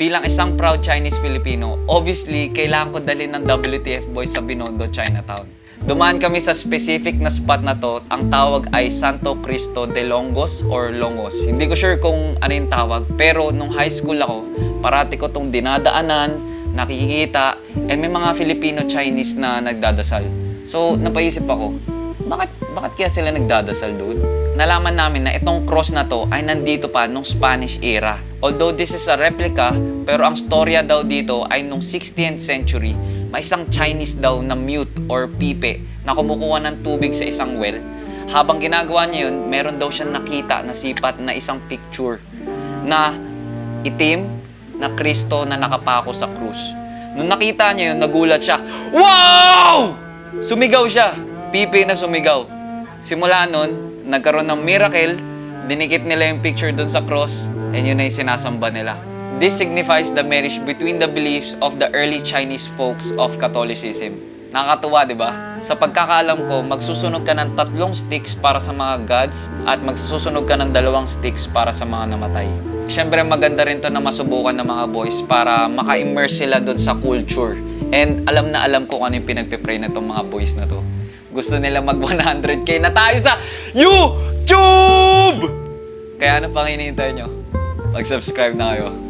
bilang isang proud Chinese Filipino, obviously, kailangan ko dalhin ng WTF boy sa Binondo, Chinatown. Dumaan kami sa specific na spot na to. Ang tawag ay Santo Cristo de Longos or Longos. Hindi ko sure kung ano yung tawag. Pero nung high school ako, parati ko tong dinadaanan, nakikita, and may mga Filipino-Chinese na nagdadasal. So, napaisip ako, bakit, bakit kaya sila nagdadasal doon? Nalaman namin na itong cross na to ay nandito pa nung Spanish era. Although this is a replica, pero ang storya daw dito ay nung 16th century, may isang Chinese daw na mute or pipe na kumukuha ng tubig sa isang well. Habang ginagawa niya yun, meron daw siyang nakita na sipat na isang picture na itim na Kristo na nakapako sa krus. Nung nakita niya yun, nagulat siya. Wow! Sumigaw siya. Pipi na sumigaw. Simula nun, nagkaroon ng miracle, dinikit nila yung picture dun sa cross, and yun na yung sinasamba nila. This signifies the marriage between the beliefs of the early Chinese folks of Catholicism. Nakakatuwa, di ba? Sa pagkakaalam ko, magsusunog ka ng tatlong sticks para sa mga gods at magsusunog ka ng dalawang sticks para sa mga namatay. Siyempre, maganda rin to na masubukan ng mga boys para maka-immerse sila doon sa culture. And alam na alam ko kung ano yung pinagpipray na tong mga boys na to. Gusto nila mag 100k na tayo sa YouTube! Kaya ano pang hinihintay nyo? Mag-subscribe na kayo.